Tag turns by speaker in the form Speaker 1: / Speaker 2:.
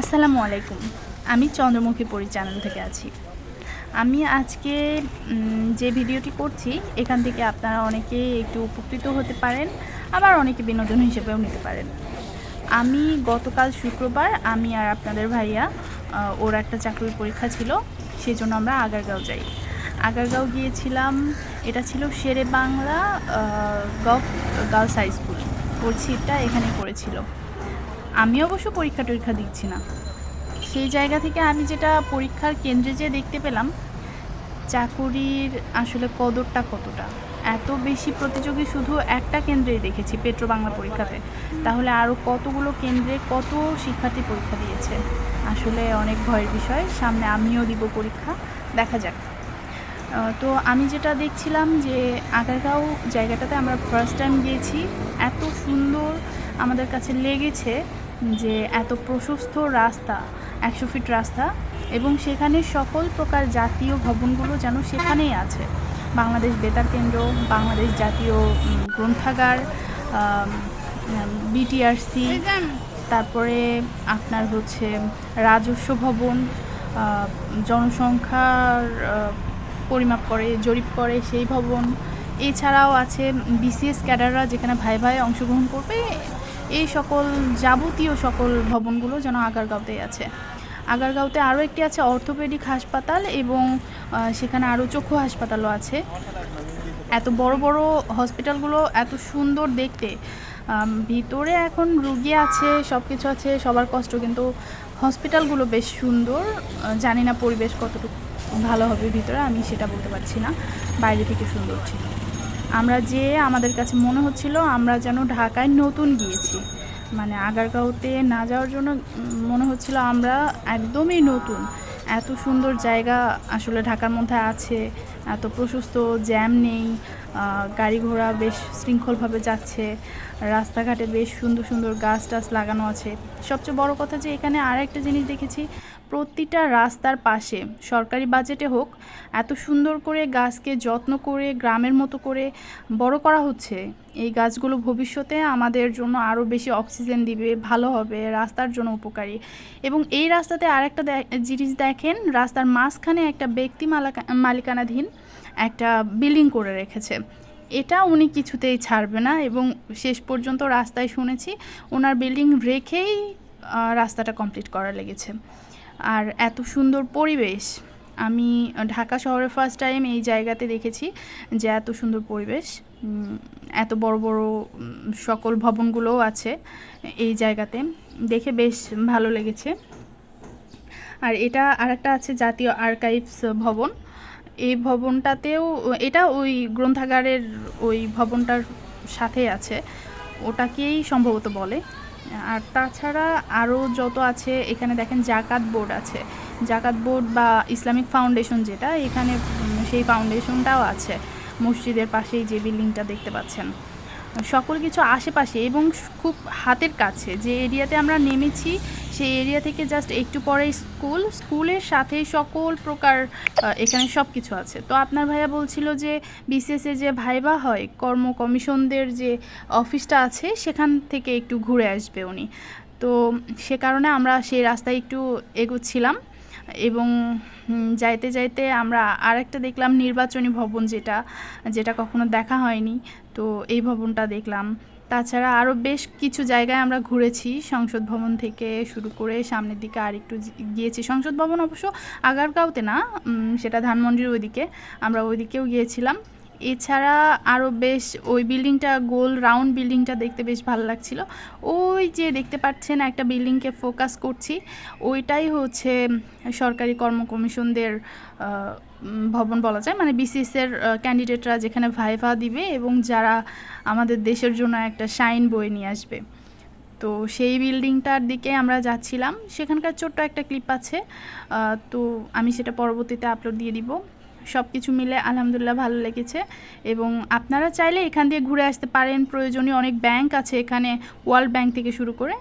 Speaker 1: আসসালামু আলাইকুম। আমি চন্দ্রমুখী পরি চ্যানেল থেকে আছি। আমি আজকে যে ভিডিওটি করছি, এখান থেকে আপনারা অনেকে একটু উপকৃত হতে পারেন, আবার অনেকে বিনোদন হিসেবেও নিতে পারেন। আমি গতকাল শুক্রবার, আমি আর আপনাদের ভাইয়া ওর একটা চাকরির পরীক্ষা ছিল সেই জন্য আমরা আগারগাঁও যাই। আগারগাঁও গিয়েছিলাম, এটা ছিল Shere Bangla gov girls high school. ওর সিটটা এখানেই পড়েছিল। আমি অবশ্য পরীক্ষা টরীক্ষা দিচ্ছি না। সেই জায়গা থেকে আমি যেটা পরীক্ষার কেন্দ্রে যে দেখতে পেলাম, চাকুরির আসলে কদরটা কতটা? এত বেশি প্রতিযোগী শুধু একটা কেন্দ্রেই দেখেছি পেট্রো বাংলা পরীক্ষাতে। তাহলে আরও কতগুলো কেন্দ্রে কত শিক্ষার্থী পরীক্ষা দিয়েছে? আসলে অনেক ভয়ের বিষয়, সামনে আমিও দিব পরীক্ষা, দেখা যাক। তো আমি যেটা দেখছিলাম যে আগারগাঁও জায়গাটাতে আমরা ফার্স্ট টাইম গিয়েছি, এত সুন্দর আমাদের কাছে লেগেছে যে এত প্রশস্ত রাস্তা, একশো ফিট রাস্তা, এবং সেখানে সকল প্রকার জাতীয় ভবনগুলো যেন সেখানেই আছে। বাংলাদেশ বেতার কেন্দ্র, বাংলাদেশ জাতীয় গ্রন্থাগার বিটিআরসি তারপরে আপনার হচ্ছে রাজস্ব ভবন জনসংখ্যার পরিমাপ করে, জরিপ করে সেই ভবন। এছাড়াও আছে বিসিএস ক্যাডাররা যেখানে ভাই ভাই অংশগ্রহণ করবে এই সকল যাবতীয় সকল ভবনগুলো যেন আগারগাঁওতেই আছে। আগারগাঁওতে আরও একটি আছে অর্থোপেডিক হাসপাতাল এবং সেখানে আরও চক্ষু হাসপাতালও আছে। এত বড় বড় হসপিটালগুলো এত সুন্দর দেখতে। ভিতরে এখন রুগী আছে সব কিছু আছে, সবার কষ্ট, কিন্তু হসপিটালগুলো বেশ সুন্দর। জানি না পরিবেশ কতটুকু ভালো হবে ভিতরে, আমি সেটা বলতে পারছি না। বাইরে থেকে সুন্দর ছিল। আমরা যে আমাদের কাছে মনে হচ্ছিল, আমরা যেন ঢাকায় নতুন গিয়েছি। মানে আগারগাঁওতে না যাওয়ার জন্য মনে হচ্ছিল আমরা একদমই নতুন। এত সুন্দর জায়গা আসলে ঢাকার মধ্যে আছে, এত প্রশস্ত জ্যাম নেই গাড়ি ঘোড়া বেশ শৃঙ্খলভাবে যাচ্ছে, রাস্তাঘাটে বেশ সুন্দর সুন্দর গাছ টাছ লাগানো আছে। সবচেয়ে বড় কথা যে এখানে আর একটা জিনিস দেখেছি, প্রতিটা রাস্তার পাশে, সরকারি বাজেটে হোক, এত সুন্দর করে গাছকে যত্ন করে, গ্রামের মতো করে বড় করা হচ্ছে। এই গাছগুলো ভবিষ্যতে আমাদের জন্য আরও বেশি অক্সিজেন দিবে, ভালো হবে, রাস্তার জন্য উপকারী। এবং এই রাস্তাতে আরেকটা জিনিস দেখেন, রাস্তার মাঝখানে একটা ব্যক্তি মালাকা- মালিকানাধীন একটা বিল্ডিং করে রেখেছে। এটা উনি কিছুতেই ছাড়বে না এবং শেষ পর্যন্ত রাস্তায় শুনেছি ওনার বিল্ডিং রেখেই রাস্তাটা কমপ্লিট করা লেগেছে। আর এত সুন্দর পরিবেশ, আমি ঢাকা শহরে ফার্স্ট টাইম এই জায়গাতে দেখেছি যে এত সুন্দর পরিবেশ এত বড় বড় সকল ভবনগুলোও আছে এই জায়গাতে, দেখে বেশ ভালো লেগেছে। আর এটা আরেকটা আছে জাতীয় আর্কাইভস ভবন এই ভবনটাতেও, এটা ওই গ্রন্থাগারের ওই ভবনটার সাথে আছে, ওটাকেই সম্ভবত বলে। আর তাছাড়া আরও যত আছে, এখানে দেখেন জাকাত বোর্ড আছে। জাকাত বোর্ড বা ইসলামিক ফাউন্ডেশন যেটা, এখানে সেই ফাউন্ডেশনটাও আছে। মসজিদের পাশেই যে বিল্ডিংটা দেখতে পাচ্ছেন। সকল কিছু আশেপাশে এবং খুব হাতের কাছে। যে এরিয়াতে আমরা নেমেছি, সেই এরিয়া থেকে জাস্ট একটু পরে স্কুল। স্কুলের সাথে সকল প্রকার এখানে সব কিছু আছে। তো আপনার ভাইয়া বলছিল যে বিসিএসে যে ভাইবা হয়, কর্ম কমিশনদের যে অফিসটা আছে, সেখান থেকে একটু ঘুরে আসবে উনি। তো সে কারণে আমরা সেই রাস্তায় একটু এগোচ্ছিলাম। এবং যাইতে যাইতে আমরা আরেকটা দেখলাম নির্বাচনী ভবন যেটা যেটা কখনো দেখা হয়নি, তো এই ভবনটা দেখলাম। তাছাড়া আরও বেশ কিছু জায়গায় আমরা ঘুরেছি, সংসদ ভবন থেকে শুরু করে সামনের দিকে আর একটু গিয়েছি। সংসদ ভবন অবশ্য আগারগাঁওতে না সেটা ধানমন্ডির ওইদিকে, আমরা ওইদিকেও গিয়েছিলাম। এছাড়া আরও বেশ ওই বিল্ডিংটা, গোল রাউন্ড বিল্ডিংটা দেখতে বেশ ভালো লাগছিল। ওই যে দেখতে পাচ্ছেন একটা বিল্ডিংকে ফোকাস করছি। ওইটাই হচ্ছে সরকারি কর্ম কমিশনদের ভবন বলা যায়। মানে বিসিএসের ক্যান্ডিডেটরা যেখানে ভাইভা দিবে এবং যারা আমাদের দেশের জন্য একটা শাইন বয়ে নিয়ে আসবে। তো সেই বিল্ডিংটার দিকে আমরা যাচ্ছিলাম। সেখানকার ছোট্ট একটা ক্লিপ আছে। তো আমি সেটা পরবর্তীতে আপলোড দিয়ে দিব। সব কিছু মিলে আলহামদুলিল্লাহ ভালো লেগেছে। এবং আপনারা চাইলে এখান দিয়ে ঘুরে আসতে পারেন। প্রয়োজনীয় অনেক ব্যাংক আছে এখানে, ওয়ার্ল্ড ব্যাংক থেকে শুরু করে।